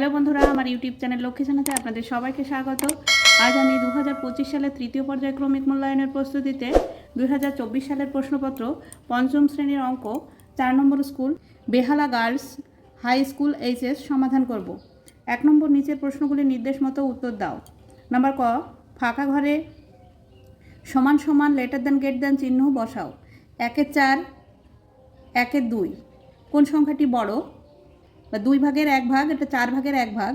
Hello বন্ধুরা, আমার YouTube channel Lakshmi চ্যানেলে আপনাদের সবাইকে স্বাগত। আজ আমি দু হাজার পঁচিশ সালের তৃতীয় পর্যায়ক্রমিক মূল্যায়নের প্রস্তুতিতে দু হাজার চব্বিশ সালের প্রশ্নপত্র, পঞ্চম শ্রেণির অঙ্ক, চার নম্বর school, Behala girls high school HS সমাধান করব। এক নম্বর নিচের প্রশ্নগুলির নির্দেশ মতো উত্তর দাও। নাম্বার ক, ফাঁকা ঘরে সমান সমান লেটার দেন, গেট দেন চিহ্ন বসাও। একের চার, একের দুই। কোন সংখ্যাটি বড়? বা দুই ভাগের এক ভাগ, এটা চার ভাগের এক ভাগ,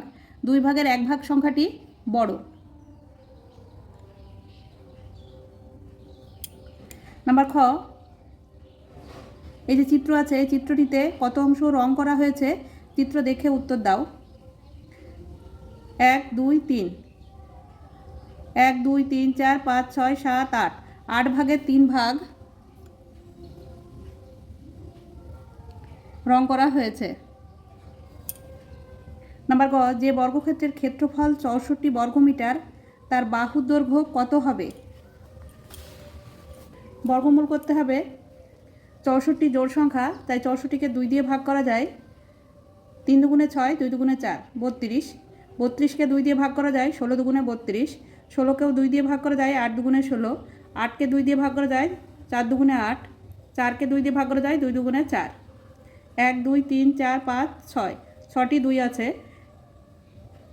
দুই ভাগের এক ভাগ সংখ্যাটি বড়। নাম্বার খ, এই যে চিত্র আছে, এই চিত্রটিতে কত অংশ রং করা হয়েছে, চিত্র দেখে উত্তর দাও। এক, দুই, তিন। এক, দুই, তিন, চার, পাঁচ, ছয়, সাত, আট। আট ভাগের তিন ভাগ রং করা হয়েছে। নাম্বার গ, যে বর্গক্ষেত্রের ক্ষেত্রফল চৌষট্টি বর্গমিটার, তার বাহু দৈর্ঘ্য কত হবে? বর্গমূল করতে হবে চৌষট্টি জোড় সংখ্যা, তাই চৌষট্টিকে দুই দিয়ে ভাগ করা যায়। তিন দুগুণে ছয়, দুই দুগুণে চার, বত্রিশ। বত্রিশকে দুই দিয়ে ভাগ করা যায়, ষোলো দুগুণে বত্রিশ। ষোলোকেও দুই দিয়ে ভাগ করা যায়, আট দুগুণে ষোলো। আটকে দুই দিয়ে ভাগ করা যায়, চার দুগুণে আট। চারকে দুই দিয়ে ভাগ করা যায়, দুই দুগুণে চার। এক, দুই, তিন, চার, পাঁচ, ছয়। ছটি দুই আছে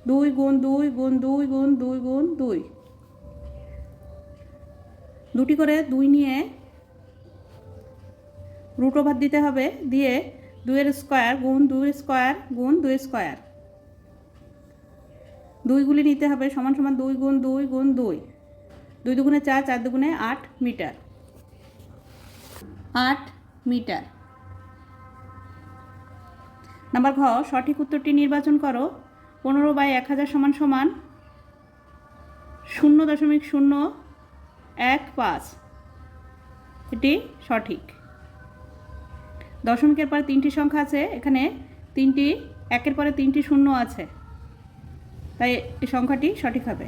দুই গুণ দুই গুণ দুই গুণ দুই গুণ দুই। দুটি করে দুই নিয়ে রুট ওভার দিতে হবে, দিয়ে দুইয়ের স্কোয়ার গুণ দুই স্কোয়ার গুণ দুই স্কোয়ার। দুইগুলি নিতে হবে সমান সমান দুই গুণ দুই গুণ দুই। দুই দুগুণে চার চার দুগুণে আট মিটার। আট মিটার। নাম্বার ঘ, সঠিক উত্তরটি নির্বাচন করো। পনেরো বাই এক হাজার সমান সমান শূন্য দশমিক শূন্য এক পাঁচ। এটি সঠিক। দশমিকের পরে তিনটি সংখ্যা আছে, এখানে তিনটি, একের পরে তিনটি শূন্য আছে। তাই এই সংখ্যাটি সঠিক হবে।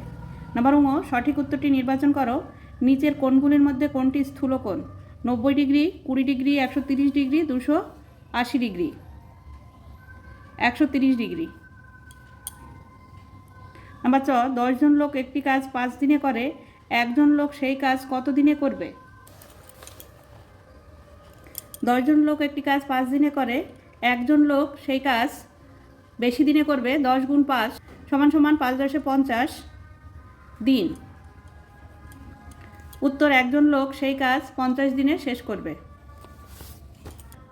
নাম্বার উঙ সঠিক উত্তরটি নির্বাচন করো। নিচের কোণগুলির মধ্যে কোনটি স্থূল কোণ। নব্বই ডিগ্রি, কুড়ি ডিগ্রি, একশো তিরিশ ডিগ্রি, দুশো আশি ডিগ্রি। একশো তিরিশ ডিগ্রি। নাম্বার চ, দশজন লোক একটি কাজ পাঁচ দিনে করে, একজন লোক সেই কাজ কত দিনে করবে? দশজন লোক একটি কাজ পাঁচ দিনে করে, একজন লোক সেই কাজ বেশি দিনে করবে, দশ গুণ পাঁচ সমান সমান পাঁচ দশে পঞ্চাশ দিন। উত্তর, একজন লোক সেই কাজ পঞ্চাশ দিনে শেষ করবে।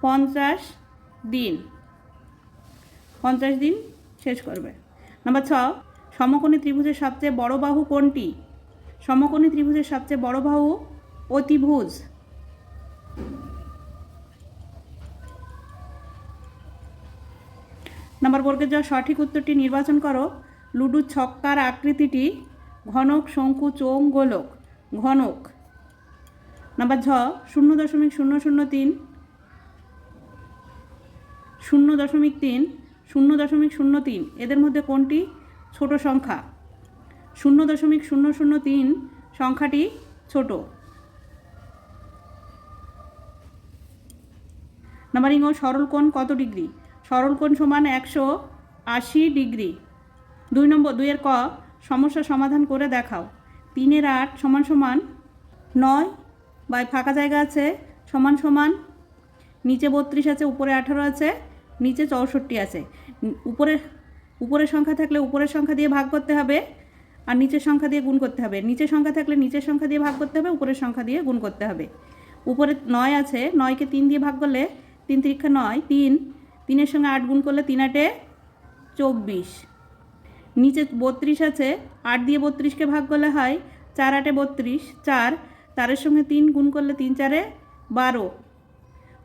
পঞ্চাশ দিন। পঞ্চাশ দিন শেষ করবে। নাম্বার ছ সমকোণী ত্রিভুজের সবচেয়ে বড় বাহু কোনটি? সমকোণী ত্রিভুজের সবচেয়ে বড় বাহু অতিভুজ নাম্বার বর্গের যা সঠিক উত্তরটি নির্বাচন করো। লুডু ছক্কার আকৃতিটি ঘনক, শঙ্কু চোং গোলক। ঘনক। নাম্বার ঝ, শূন্য দশমিক শূন্য শূন্য তিন। শূন্য দশমিক তিন, শূন্য দশমিক শূন্য তিন। এদের মধ্যে কোনটি ছোট সংখ্যা। শূন্য দশমিক শূন্য শূন্য তিন সংখ্যাটি ছোট। নাম্বার ইঙ্গ সরল কোণ কত ডিগ্রি? সরল কোণ সমান একশো আশি ডিগ্রি। দুই নম্বর, দুইয়ের ক, সমস্যা সমাধান করে দেখাও। তিনের আট সমান সমান নয় বা ফাঁকা জায়গা আছে, সমান সমান নিচে বত্রিশ আছে, উপরে আঠারো আছে, নিচে চৌষট্টি আছে। উপরে উপরের সংখ্যা থাকলে উপরের সংখ্যা দিয়ে ভাগ করতে হবে আর নিচের সংখ্যা দিয়ে গুণ করতে হবে। নিচের সংখ্যা থাকলে নিচের সংখ্যা দিয়ে ভাগ করতে হবে, উপরের সংখ্যা দিয়ে গুণ করতে হবে। উপরে নয় আছে, নয়কে তিন দিয়ে ভাগ করলে তিন তিরিক্ষা নয়, তিন। তিনের সঙ্গে আট গুণ করলে তিন আটে চব্বিশ। নিচে বত্রিশ আছে, আট দিয়ে বত্রিশকে ভাগ করলে হয় চার আটে বত্রিশ, চার। চারের সঙ্গে তিন গুণ করলে তিন চারে বারো।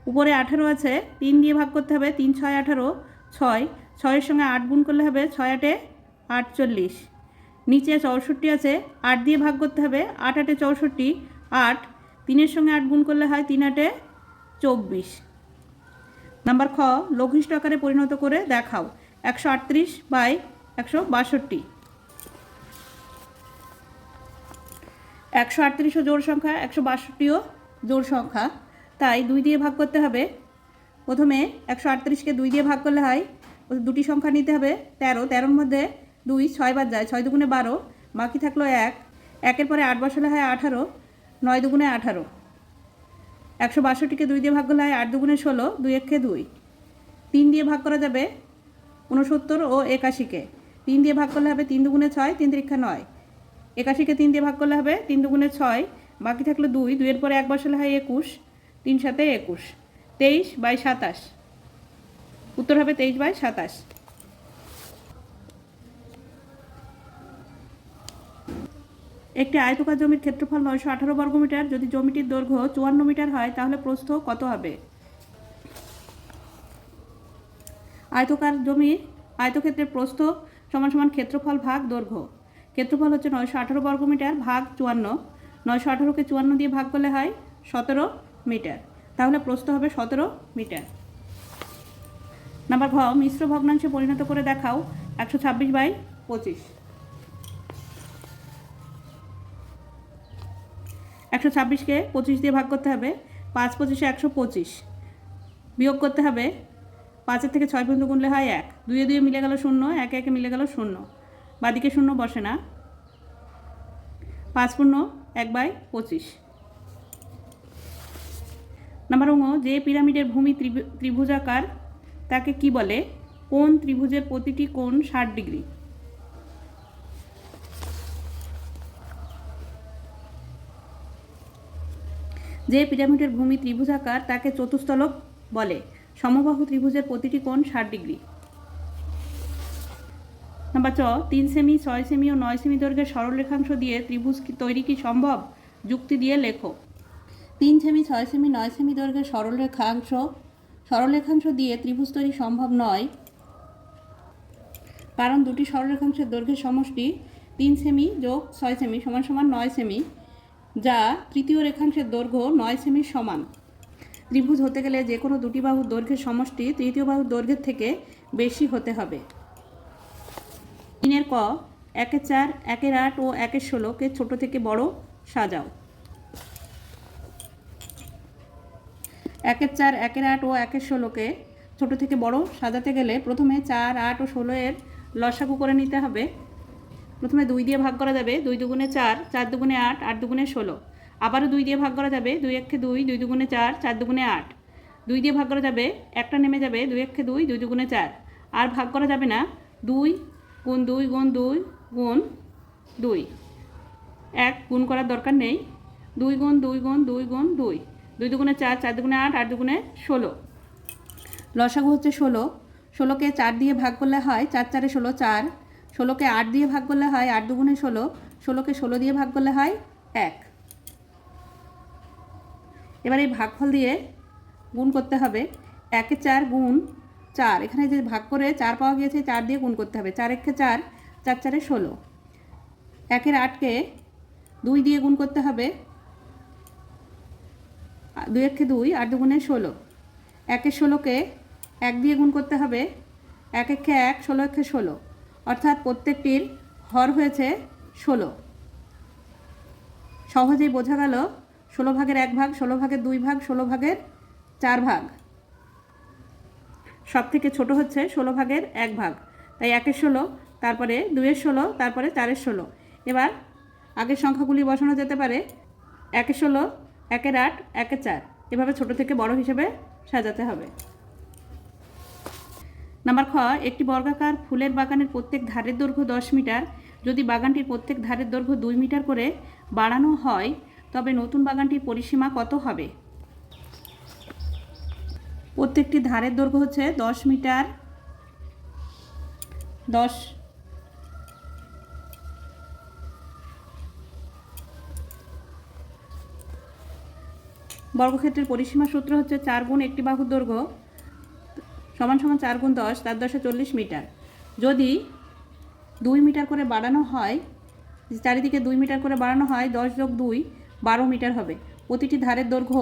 উপরে আঠারো আছে, তিন দিয়ে ভাগ করতে হবে, তিন, ছয়, আঠারো, ছয়। ছয়ের সঙ্গে আট গুণ করলে হবে ছয় আটে আটচল্লিশ। নিচে চৌষট্টি আছে, আট দিয়ে ভাগ করতে হবে, আট আটে চৌষট্টি, আট। তিনের সঙ্গে আট গুণ করলে হয় তিন আটে চব্বিশ। নাম্বার খ, লঘিষ্ঠ আকারে পরিণত করে দেখাও, একশো আটত্রিশ বাই একশো বাষট্টি। একশো আটত্রিশও জোড় সংখ্যা, একশো বাষট্টিও জোর সংখ্যা। তাই দুই দিয়ে ভাগ করতে হবে। প্রথমে একশো আটত্রিশকে দুই দিয়ে ভাগ করলে হয় দুটি সংখ্যা নিতে হবে তেরো। তেরোর মধ্যে দুই, ছয় বার যায়। ছয় দুগুণে বারো, বাকি থাকল এক। একের পরে আট বসালে হয় আঠারো, নয় দুগুণে আঠারো। একশো বাষট্টিকে দুই দিয়ে ভাগ করলে হয় আট দুগুণে ষোলো, দুই একে দুই। তিন দিয়ে ভাগ করা যাবে উনসত্তর ও একাশিকে। তিন দিয়ে ভাগ করলে হবে তিন দুগুণে ছয়, তিন তিরিক্ষা নয়। একাশিকে তিন দিয়ে ভাগ করলে হবে তিন দুগুণে ছয়, বাকি থাকল দুই। দুইয়ের পরে এক বসালে হয় একুশ, তিন সাথে একুশ। তেইশ বাই সাতাশ। উত্তর হবে তেইশ বাই সাতাশ। একটি আয়তকার জমির ক্ষেত্রফল নয়শো আঠারো বর্গমিটার যদি জমিটির দৈর্ঘ্য চুয়ান্ন মিটার হয়, তাহলে প্রস্থ কত হবে? আয়তকার জমির আয়তক্ষেত্রের প্রস্থ সমান সমান ক্ষেত্রফল ভাগ দৈর্ঘ্য। ক্ষেত্রফল হচ্ছে নয়শো আঠারো বর্গমিটার ভাগ চুয়ান্ন। নয়শো আঠারোকে চুয়ান্ন দিয়ে ভাগ করলে হয় সতেরো মিটার। তাহলে প্রস্থ হবে সতেরো মিটার। নাম্বার ঘ মিশ্র ভগ্নাংশে পরিণত করে দেখাও একশো ছাব্বিশ বাই পঁচিশ। একশো ছাব্বিশকে পঁচিশ দিয়ে ভাগ করতে হবে, পাঁচ পঁচিশে একশো পঁচিশ। বিয়োগ করতে হবে, পাঁচের থেকে ছয় পর্যন্ত গুনলে হয় এক। দুয়ে দুয়ে মিলে গেল শূন্য, একে একে মিলে গেল শূন্য। বাদিকে শূন্য বসে না। পাঁচ পূর্ণ এক বাই পঁচিশ। নাম্বার অঙ্গ যে পিরামিডের ভূমি ত্রিভু- ত্রিভুজাকার তাকে কি বলে? কোন ত্রিভুজের প্রতিটি কোণ ষাট ডিগ্রি? যে পিরামিডের ভূমি ত্রিভুজাকার তাকে চতুস্তলক বলে। সমবাহু ত্রিভুজের প্রতিটি কোণ ষাট ডিগ্রি। নাম্বার চ তিন সেমি, ছয় সেমি ও নয় সেমি দৈর্ঘ্যের সরলরেখাংশ দিয়ে ত্রিভুজ তৈরি কি সম্ভব? যুক্তি দিয়ে লেখো। তিন সেমি, ছয় সেমি, নয় সেমি দৈর্ঘ্যের সরলরেখাংশ সরলরেখাংশ দিয়ে ত্রিভুজ তৈরি সম্ভব নয়। কারণ দুটি সরলরেখাংশের দৈর্ঘ্যের সমষ্টি তিন সেমি যোগ ছয় সেমি সমান সমান নয় সেমি, যা তৃতীয় রেখাংশের দৈর্ঘ্য নয় সেমির সমান। ত্রিভুজ হতে গেলে যে কোনো দুটি বাহুর দৈর্ঘ্যের সমষ্টি তৃতীয় বাহুর দৈর্ঘ্যের থেকে বেশি হতে হবে। তিনের ক, একের চার, একের আট ও একের ষোলোকে ছোট থেকে বড় সাজাও। একের চার, একের আট ও একের ষোলোকে ছোট থেকে বড় সাজাতে গেলে প্রথমে চার, আট ও ষোলো এর লসাগু করে নিতে হবে। প্রথমে দুই দিয়ে ভাগ করা যাবে, দুই দুগুণে চার চার দুগুণে আট আট দুগুণে ষোলো। আবারও দুই দিয়ে ভাগ করা যাবে, দুই একে দুই দুই দুগুণে চার চার দুগুণে আট। দুই দিয়ে ভাগ করা যাবে, একটা নেমে যাবে, দুই একে দুই দুই দুগুণে চার। আর ভাগ করা যাবে না, দুই গুণ দুই গুণ দুই গুণ দুই। এক গুণ করার দরকার নেই, দুই গুণ দুই গুণ দুই গুণ দুই। দুই দুগুণে চার চার দুগুণে আট আট দুগুণে ষোলো। লসাগু হচ্ছে ষোলো। ষোলোকে চার দিয়ে ভাগ করলে হয় চার চারে ষোলো, চার। ষোলোকে আট দিয়ে ভাগ করলে হয় আট দুগুণে ষোলো। ষোলোকে ষোলো দিয়ে ভাগ করলে হয় এক। এবার এই ভাগফল দিয়ে গুণ করতে হবে। একে চার গুণ চার। এখানে যে ভাগ করে চার পাওয়া গিয়েছে, চার দিয়ে গুণ করতে হবে। চার একে চার চার চারে ষোলো। একের আটকে দুই দিয়ে গুণ করতে হবে। দুই একে দুই আট দুগুণে ষোলো। একের ষোলোকে এক দিয়ে গুণ করতে হবে। এক একে এক, ষোলো একে ষোলো। অর্থাৎ প্রত্যেকটির হর হয়েছে ষোলো। সহজেই বোঝা গেল, ষোলো ভাগের এক ভাগ, ষোলো ভাগের দুই ভাগ, ষোলো ভাগের চার ভাগ। সব থেকে ছোট হচ্ছে ষোলো ভাগের এক ভাগ। তাই একের ষোলো, তারপরে দুইয়ের ষোলো, তারপরে চারের ষোলো। এবার আগের সংখ্যাগুলি বসানো যেতে পারে। একের ষোলো একের আট, একের চার। এভাবে ছোট থেকে বড় হিসেবে সাজাতে হবে। নাম্বার খ, একটি বর্গাকার ফুলের বাগানের প্রত্যেক ধারের দৈর্ঘ্য দশ মিটার। যদি বাগানটির প্রত্যেক ধারের দৈর্ঘ্য দুই মিটার করে বাড়ানো হয়, তবে নতুন বাগানটির পরিসীমা কত হবে? প্রত্যেকটি ধারের দৈর্ঘ্য হচ্ছে দশ মিটার। দশ বর্গক্ষেত্রের পরিসীমা সূত্র হচ্ছে চার গুণ একটি বাহুর দৈর্ঘ্য সমান সমান চার গুণ দশ, তার দশে চল্লিশ মিটার। যদি দুই মিটার করে বাড়ানো হয়, চারিদিকে দুই মিটার করে বাড়ানো হয়, দশ যোগ দুই, বারো মিটার হবে। প্রতিটি ধারের দৈর্ঘ্য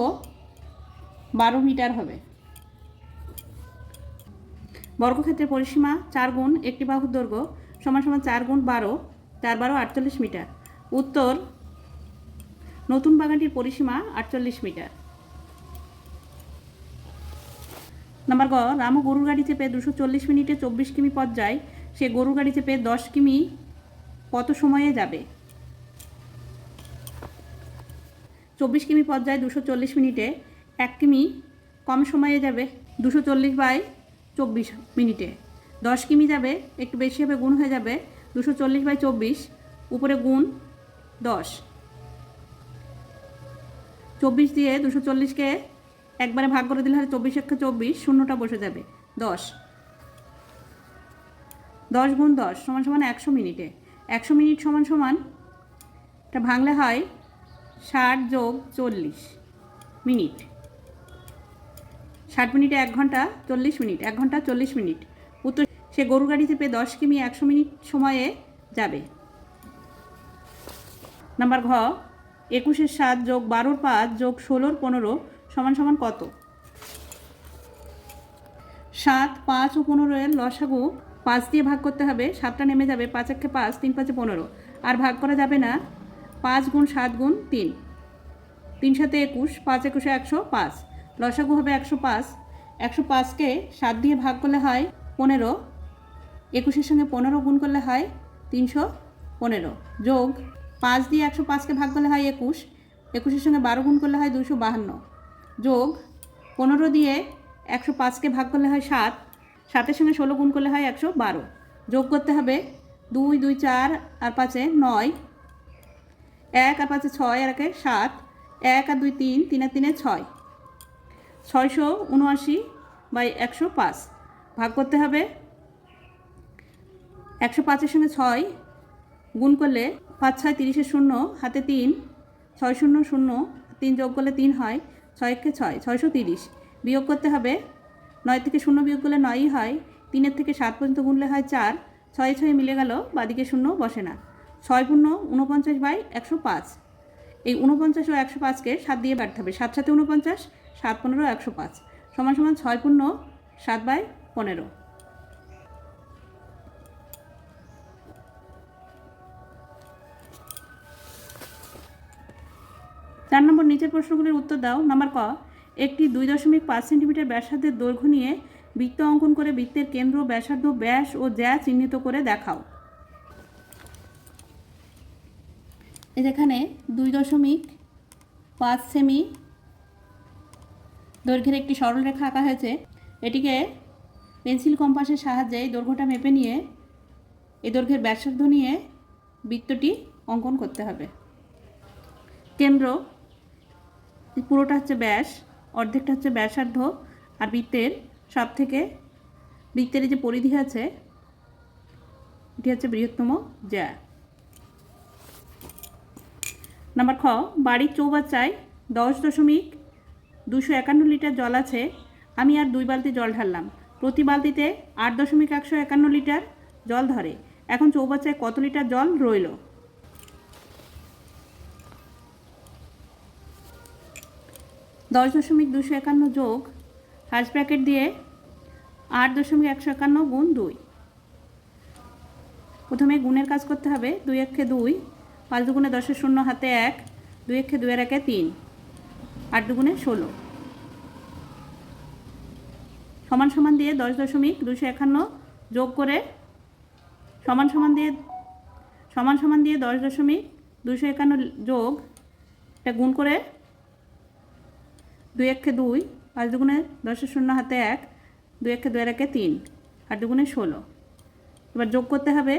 বারো মিটার হবে। বর্গক্ষেত্রের পরিসীমা চার গুণ একটি বাহুর দৈর্ঘ্য সমান সমান চার গুণ বারো চার বারো আটচল্লিশ মিটার। উত্তর, নতুন বাগানটির পরিসীমা আটচল্লিশ মিটার। নাম্বার গ, রামু গরুর গাড়ি চেপে দুশো চল্লিশ মিনিটে চব্বিশ কিমি পথ যায়। সে গরুর গাড়ি চেপে দশ কিমি কত সময়ে যাবে? চব্বিশ কিমি পথ যায় দুশো চল্লিশ মিনিটে, এক কিমি কম সময়ে যাবে দুশো চল্লিশ বাই চব্বিশ মিনিটে। দশ কিমি যাবে, একটু বেশি হবে, গুণ হয়ে যাবে দুশো চল্লিশ বাই চব্বিশ, উপরে গুণ দশ। চব্বিশ দিয়ে দুশো চল্লিশকে একবারে ভাগ করে দিলে হয় চব্বিশ একটা চব্বিশ, শূন্যটা বসে যাবে। দশ। দশ গুণ দশ সমান সমান একশো মিনিটে। একশো মিনিট সমান সমান এটা ভাঙলে হয় ষাট যোগ চল্লিশ মিনিট। ষাট মিনিটে এক ঘণ্টা চল্লিশ মিনিট, এক ঘণ্টা চল্লিশ মিনিট। উত্তর সে গরু গাড়ি চেপে দশ কিমি একশো মিনিট সময়ে যাবে। নাম্বার ঘ, একুশের সাত যোগ বারোর পাঁচ যোগ ষোলোর পনেরো সমান সমান কত? সাত, পাঁচ ও পনেরো এর লসাগু পাঁচ দিয়ে ভাগ করতে হবে, সাতটা নেমে যাবে পাঁচ একে পাঁচ, তিন পাঁচে পনেরো। আর ভাগ করা যাবে না, পাঁচ গুণ সাত গুণ তিন। তিন সাথে একুশ, পাঁচ একুশে একশো পাঁচ। লসাগু হবে একশো পাঁচ। একশো পাঁচকে সাত দিয়ে ভাগ করলে হয় পনেরো। একুশের সঙ্গে পনেরো গুণ করলে হয় তিনশো পনেরো। যোগ পাঁচ দিয়ে একশো পাঁচকে ভাগ করলে হয় একুশ। একুশের সঙ্গে বারো গুণ করলে হয় দুশো বাহান্ন। যোগ পনেরো দিয়ে একশো পাঁচকে ভাগ করলে হয় সাত, সাতের সঙ্গে ষোলো গুণ করলে হয় একশো বারো। যোগ করতে হবে দুই দুই, চার আর পাঁচে নয়। এক আর পাঁচে ছয় আর একে সাত। এক আর দুই, তিন তিন তিনে ছয়। ছয়শো উনআশি বাই একশো পাঁচ। ভাগ করতে হবে একশো পাঁচের সঙ্গে ছয় গুণ করলে পাঁচ, ছয়, তিরিশের শূন্য, হাতে তিন। ছয়, শূন্য শূন্য, তিন যোগ করলে তিন হয়। ছয়কে ছয়, ছয়শো তিরিশ। বিয়োগ করতে হবে নয় থেকে শূন্য বিয়োগ করলে নয়ই হয়, তিনের থেকে সাত পর্যন্ত গুনলে হয় চার, ছয় ছয় মিলে গেল, বাদিকে শূন্য বসে না। ছয় পূর্ণ উনপঞ্চাশ বাই একশো পাঁচ। এই উনপঞ্চাশ ও একশো পাঁচকে সাত দিয়ে বাড়তে হবে। সাত সাথে উনপঞ্চাশ সাত পনেরো, একশো পাঁচ। সমান সমান ছয় পূর্ণ সাত বাই পনেরো। নিচের প্রশ্নগুলির উত্তর দাও। নাম্বার ক, একটি দুই দশমিক পাঁচ সেন্টিমিটার ব্যাসার্ধের দৈর্ঘ্য নিয়ে বৃত্ত অঙ্কন করে বৃত্তের কেন্দ্র, ব্যাসার্ধ, ব্যাস ও জ্যা চিহ্নিত করে দেখাও। এখানে দুই দশমিক পাঁচ সেমি দৈর্ঘ্যের একটি সরলরেখা আঁকা হয়েছে। এটিকে পেন্সিল কম্পাসের সাহায্যে এই দৈর্ঘ্যটা মেপে নিয়ে, এই দৈর্ঘ্যের ব্যাসার্ধ নিয়ে বৃত্তটি অঙ্কন করতে হবে। কেন্দ্র পুরোটা হচ্ছে ব্যাস, অর্ধেকটা হচ্ছে ব্যাসার্ধ আর বৃত্তের সব থেকে বৃত্তের যে পরিধি আছে, এটি হচ্ছে বৃহত্তম জ্যা। নাম্বার খ, বাড়ির চৌবাচ্চায় দশ দশমিক দুশো একান্ন লিটার জল আছে, আমি আর দুই বালতি জল ঢাললাম। প্রতি বালতিতে আট দশমিক একশো একান্ন লিটার জল ধরে। এখন চৌবাচ্চায় কত লিটার জল রইল? দশ দশমিক দুশো একান্ন যোগ হাঁস ব্র্যাকেট দিয়ে আট দশমিক একশো একান্ন গুণ দুই। প্রথমে গুণের কাজ করতে হবে, দুই একে দুই, পাঁচ দুগুণে দশের শূন্য হাতে এক, দুই একে দুয়ের একে তিন, আট দুগুণে ষোলো। সমান সমান দিয়ে দশ দশমিক দুশো একান্ন যোগ করে সমান সমান দিয়ে, সমান সমান দিয়ে দশ দশমিক দুশো একান্ন যোগ, এটা গুণ করে দুই একে দুই, পাঁচ দুগুণে দশের শূন্য হাতে এক, দুই একে দুই আর একে তিন আর দুগুণে ষোলো। এবার যোগ করতে হবে,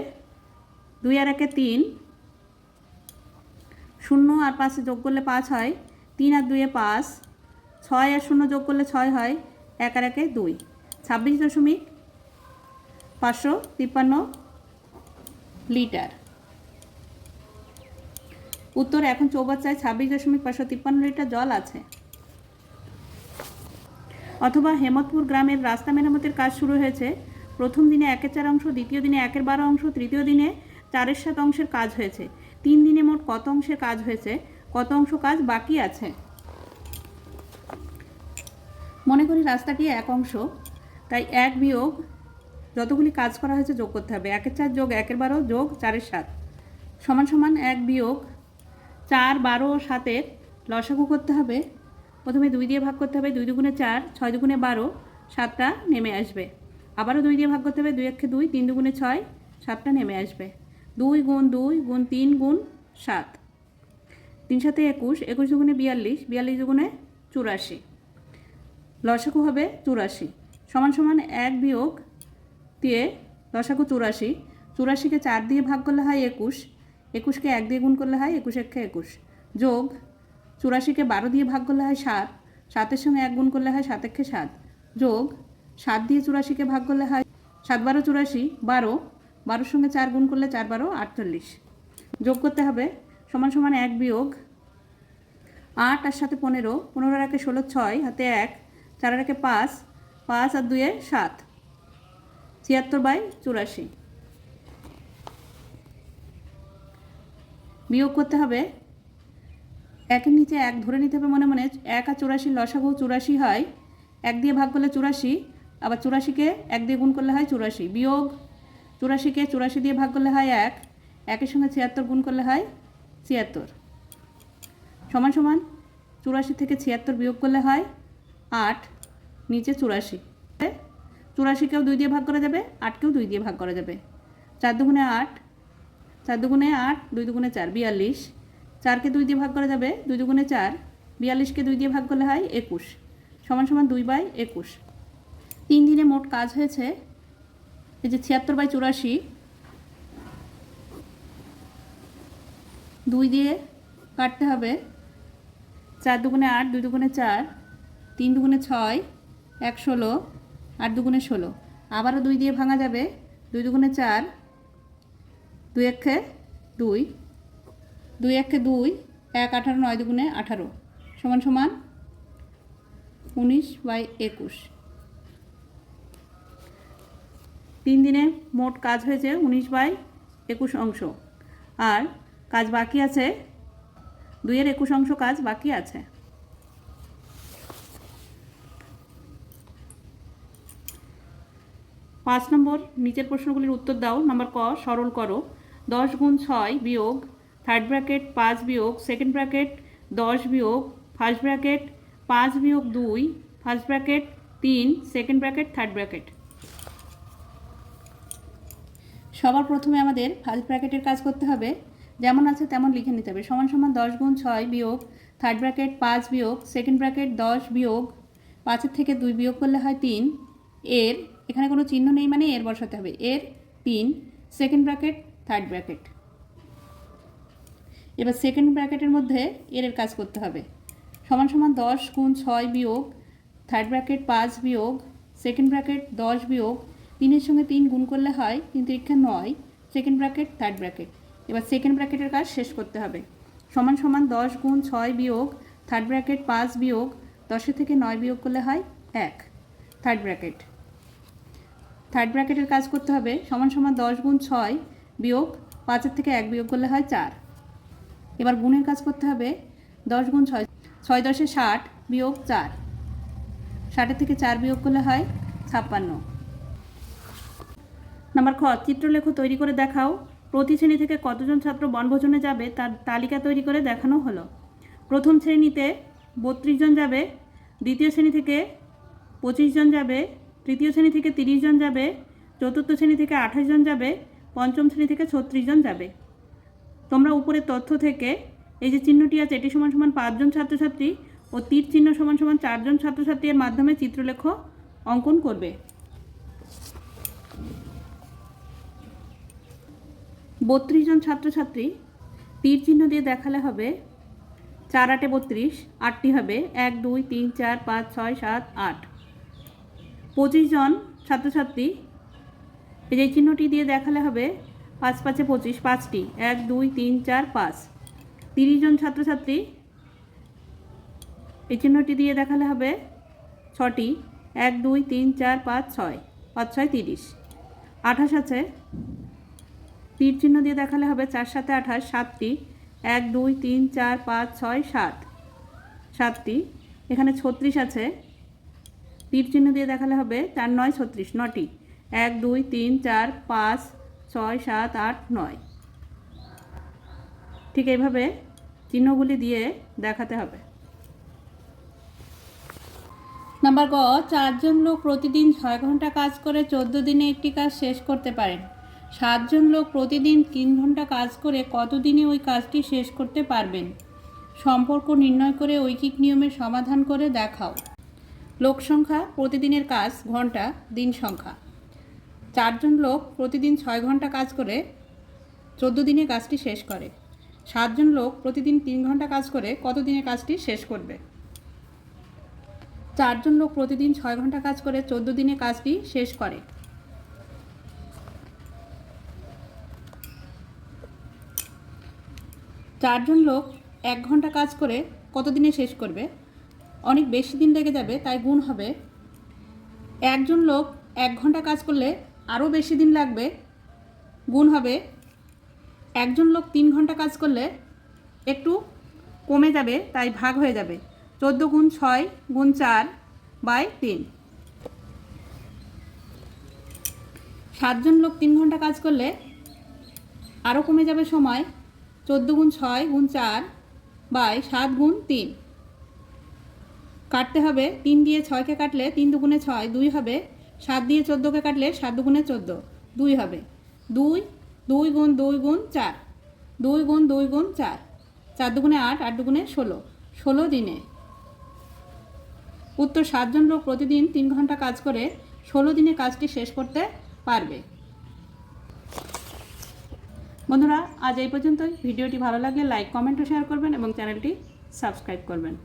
দুই আর একে তিন, শূন্য আর পাঁচে যোগ করলে পাঁচ হয়, তিন আর দুইয়ে পাঁচ, ছয় আর শূন্য যোগ করলে ছয় হয়, এক আর একে দুই। ছাব্বিশ দশমিক পাঁচশো তিপ্পান্ন লিটার। উত্তর, এখন চৌবাচ্চায় ছাব্বিশ দশমিক পাঁচশো তিপ্পান্ন লিটার জল আছে। অথবা হেমতপুর গ্রামের রাস্তা মেরামতের কাজ শুরু হয়েছে। প্রথম দিনে একের চার অংশ, দ্বিতীয় দিনে একের বারো অংশ, তৃতীয় দিনে চারের সাত অংশের কাজ হয়েছে। তিন দিনে মোট কত অংশের কাজ হয়েছে? কত অংশ কাজ বাকি আছে? মনে করি রাস্তাটি এক অংশ, তাই এক বিয়োগ যতগুলি কাজ করা হয়েছে যোগ করতে হবে। একের চার যোগ একের বারো যোগ চারের সাত। সমান সমান এক বিয়োগ চার, বারো সাতের লসাগু করতে হবে। প্রথমে দুই দিয়ে ভাগ করতে হবে, দুই দুগুণে চার, ছয় দুগুণে বারো, সাতটা নেমে আসবে। আবারও দুই দিয়ে ভাগ করতে হবে, দুই একে দুই, তিন দুগুণে ছয়, সাতটা নেমে আসবে। দুই গুণ দুই গুণ তিন গুণ সাত। তিন সাথে একুশ একুশ দুগুণে বিয়াল্লিশ বিয়াল্লিশ দুগুণে চুরাশি। লসাগু হবে চুরাশি। সমান সমান এক বিয়োগ দিয়ে লসাগু চুরাশি। চুরাশিকে চার দিয়ে ভাগ করলে হয় একুশ, একুশকে এক দিয়ে গুণ করলে হয় একুশ একে একুশ। যোগ চুরাশিকে বারো দিয়ে ভাগ করলে হয় সাত, সাতের সঙ্গে এক গুণ করলে হয় সাত একে সাত। যোগ সাত দিয়ে চুরাশিকে ভাগ করলে হয় সাত বারো চুরাশি, বারো, বারোর সঙ্গে চার গুণ করলে চার বারো, আটচল্লিশ। যোগ করতে হবে সমান সমান এক বিয়োগ আট আর সাথে পনেরো পনেরো একে ষোলো ছয়, হাতে এক, চার একে পাঁচ পাঁচ আর দুয়ে সাত। ছিয়াত্তর বাই চুরাশি। বিয়োগ করতে হবে একের নিচে এক ধরে নিতে হবে মনে মনে। এক আর চুরাশি লসাগু চুরাশি হয়। এক দিয়ে ভাগ করলে চুরাশি। আবার চুরাশিকে এক দিয়ে গুণ করলে হয় চুরাশি। বিয়োগ চুরাশিকে চুরাশি দিয়ে ভাগ করলে হয় এক। একের সঙ্গে ছিয়াত্তর গুণ করলে হয় ছিয়াত্তর। সমান সমান চুরাশি থেকে ছিয়াত্তর বিয়োগ করলে হয় আট, নিচে চুরাশি। চুরাশিকেও দুই দিয়ে ভাগ করা যাবে, আটকেও দুই দিয়ে ভাগ করা যাবে। চার দুগুণে আট, চার দুগুণে আট, দুই দুগুণে চার, বিয়াল্লিশ। চারকে দুই দিয়ে ভাগ করা যাবে, দুই দুগুণে চার, বিয়াল্লিশকে দুই দিয়ে ভাগ করলে হয় একুশ, সমান সমান দুই বাই একুশ। তিন দিনে মোট কাজ হয়েছে, এই যে ছিয়াত্তর বাই চুরাশি, দুই দিয়ে কাটতে হবে, চার দুগুণে আট, দুই দুগুণে চার, তিন দুগুণে ছয়, এক ষোলো, আট দুগুণে ষোলো। আবারও দুই দিয়ে ভাঙা যাবে, দুই দুগুণে চার, দুই একে দুই দুই একে দুই, এক আঠারো, নয় দুগুণে আঠারো। সমান সমান উনিশ বাই একুশ। তিন দিনে মোট কাজ হয়েছে উনিশ বাই একুশ অংশ। আর কাজ বাকি আছে, দুইয়ের একুশ অংশ কাজ বাকি আছে। পাঁচ নম্বর, নিচের প্রশ্নগুলির উত্তর দাও। নাম্বার ক, সরল করো। দশ গুণ ছয় বিয়োগ থার্ড ব্র্যাকেট পাঁচ বিয়োগ সেকেন্ড ব্র্যাকেট দশ বিয়োগ ফার্স্ট ব্র্যাকেট পাঁচ বিয়োগ দুই ফার্স্ট ব্র্যাকেট তিন সেকেন্ড ব্র্যাকেট থার্ড ব্র্যাকেট সবার প্রথমে আমাদের ফার্স্ট ব্র্যাকেটের কাজ করতে হবে। যেমন আছে তেমন লিখে নিতে হবে। সমান সমান দশ গুণ ছয় বিয়োগ থার্ড ব্র্যাকেট পাঁচ বিয়োগ সেকেন্ড ব্র্যাকেট দশ বিয়োগ, পাঁচের থেকে দুই বিয়োগ করলে হয় তিন। এর, এখানে কোনো চিহ্ন নেই মানে এর বসাতে হবে। এর, তিন সেকেন্ড ব্র্যাকেট থার্ড ব্র্যাকেট এবার সেকেন্ড ব্র্যাকেটের মধ্যে এর কাজ করতে হবে। সমান সমান দশ গুণ ছয় বিয়োগ থার্ড ব্র্যাকেট পাঁচ বিয়োগ সেকেন্ড ব্র্যাকেট দশ বিয়োগ, তিনের সঙ্গে তিন গুণ করলে হয় তিন তিরিক্ষা নয় সেকেন্ড ব্র্যাকেট থার্ড ব্র্যাকেট এবার সেকেন্ড ব্র্যাকেটের কাজ শেষ করতে হবে। সমান সমান দশ গুণ ছয় বিয়োগ থার্ড ব্র্যাকেট পাঁচ বিয়োগ দশের থেকে নয় বিয়োগ করলে হয় এক থার্ড ব্র্যাকেট থার্ড ব্র্যাকেটের কাজ করতে হবে। সমান সমান দশ গুণ ছয় বিয়োগ, পাঁচের থেকে এক বিয়োগ করলে হয় চার। এবার গুণের কাজ করতে হবে দশ গুণ ছয় ছয় দশে ষাট বিয়োগ চার। ষাটের থেকে চার বিয়োগ করলে হয় ছাপ্পান্ন। নাম্বার খ, চিত্রলেখ তৈরি করে দেখাও। প্রতি শ্রেণি থেকে কতজন ছাত্র বনভোজনে যাবে তার তালিকা তৈরি করে দেখানো হলো। প্রথম শ্রেণীতে বত্রিশ জন যাবে, দ্বিতীয় শ্রেণি থেকে পঁচিশ জন যাবে, তৃতীয় শ্রেণি থেকে তিরিশ জন যাবে, চতুর্থ শ্রেণি থেকে আঠাশ জন যাবে, পঞ্চম শ্রেণি থেকে ছত্রিশ জন যাবে। তোমরা উপরের তথ্য থেকে এই যে চিহ্নটি আছে, এটি সমান সমান পাঁচজন ছাত্রছাত্রী ও তীর চিহ্ন সমান সমান চারজন ছাত্রছাত্রী এর মাধ্যমে চিত্রলেখ অঙ্কন করবে। বত্রিশ জন ছাত্রছাত্রী তীর চিহ্ন দিয়ে দেখালে হবে চার আটে বত্রিশ, আটটি হবে এক, দুই, তিন, চার, পাঁচ, ছয়, সাত, আট। পঁচিশ জন ছাত্রছাত্রী এই যে চিহ্নটি দিয়ে দেখালে হবে পাঁচ পাঁচে পঁচিশ, পাঁচটি। এক, দুই, তিন, চার, পাঁচ। তিরিশ জন ছাত্রছাত্রী। এই চিহ্নটি দিয়ে দেখালে হবে ছটি। এক, দুই, তিন, চার, পাঁচ, ছয়। পাঁচ, ছয়, তিরিশ। আঠাশ আছে। তীর চিহ্ন দিয়ে দেখালে হবে চার সাথে আঠাশ, সাতটি। এক, দুই, তিন, চার, পাঁচ, ছয়, সাত। সাতটি। এখানে ছত্রিশ আছে। তীর চিহ্ন দিয়ে দেখালে হবে চার, নয়, ছত্রিশ, নটি। এক, দুই, তিন, চার, পাঁচ ছয়, সাত, আট, নয়। ঠিক এইভাবে চিহ্নগুলি দিয়ে দেখাতে হবে। নাম্বার গ, চারজন লোক প্রতিদিন ছয় ঘণ্টা কাজ করে চোদ্দ দিনে একটি কাজ শেষ করতে পারেন। সাতজন লোক প্রতিদিন তিন ঘণ্টা কাজ করে কতদিনে ওই কাজটি শেষ করতে পারবেন? সম্পর্ক নির্ণয় করে ঐকিক নিয়মের সমাধান করে দেখাও। লোক সংখ্যা, প্রতিদিনের কাজ, ঘণ্টা, দিন সংখ্যা। চারজন লোক প্রতিদিন ছয় ঘণ্টা কাজ করে চোদ্দ দিনে কাজটি শেষ করে। সাতজন লোক প্রতিদিন তিন ঘণ্টা কাজ করে কত দিনে কাজটি শেষ করবে? চারজন লোক প্রতিদিন ছয় ঘণ্টা কাজ করে চোদ্দ দিনে কাজটি শেষ করে। চারজন লোক এক ঘণ্টা কাজ করে কত দিনে শেষ করবে? অনেক বেশি দিন লেগে যাবে, তাই গুণ হবে। একজন লোক এক ঘণ্টা কাজ করলে আরও বেশি দিন লাগবে। গুণ হবে, একজন লোক তিন ঘণ্টা কাজ করলে একটু কমে যাবে, তাই ভাগ হয়ে যাবে। চোদ্দ গুণ ছয় গুণ চার বাই তিন। সাতজন লোক তিন ঘণ্টা কাজ করলে আরও কমে যাবে সময় চোদ্দ গুণ ছয় গুণ চার বাই সাত গুণ তিন। কাটতে হবে, তিন দিয়ে ছয়কে কাটলে তিন দুগুণে ছয় দুই হবে। সাত দিয়ে চোদ্দোকে কাটলে সাত দুগুণে চোদ্দ, দুই হবে। দুই দুই গুণ দুই গুণ চার, দুই গুণ দুই গুণ চার চার দুগুণে আট আট দুগুণে ষোলো ষোলো দিনে। উত্তর সাতজন লোক প্রতিদিন তিন ঘণ্টা কাজ করে ষোলো দিনে কাজটি শেষ করতে পারবে। বন্ধুরা, আজ এই পর্যন্তই। ভিডিওটি ভালো লাগলে লাইক, কমেন্ট ও শেয়ার করবেন এবং চ্যানেলটি সাবস্ক্রাইব করবেন।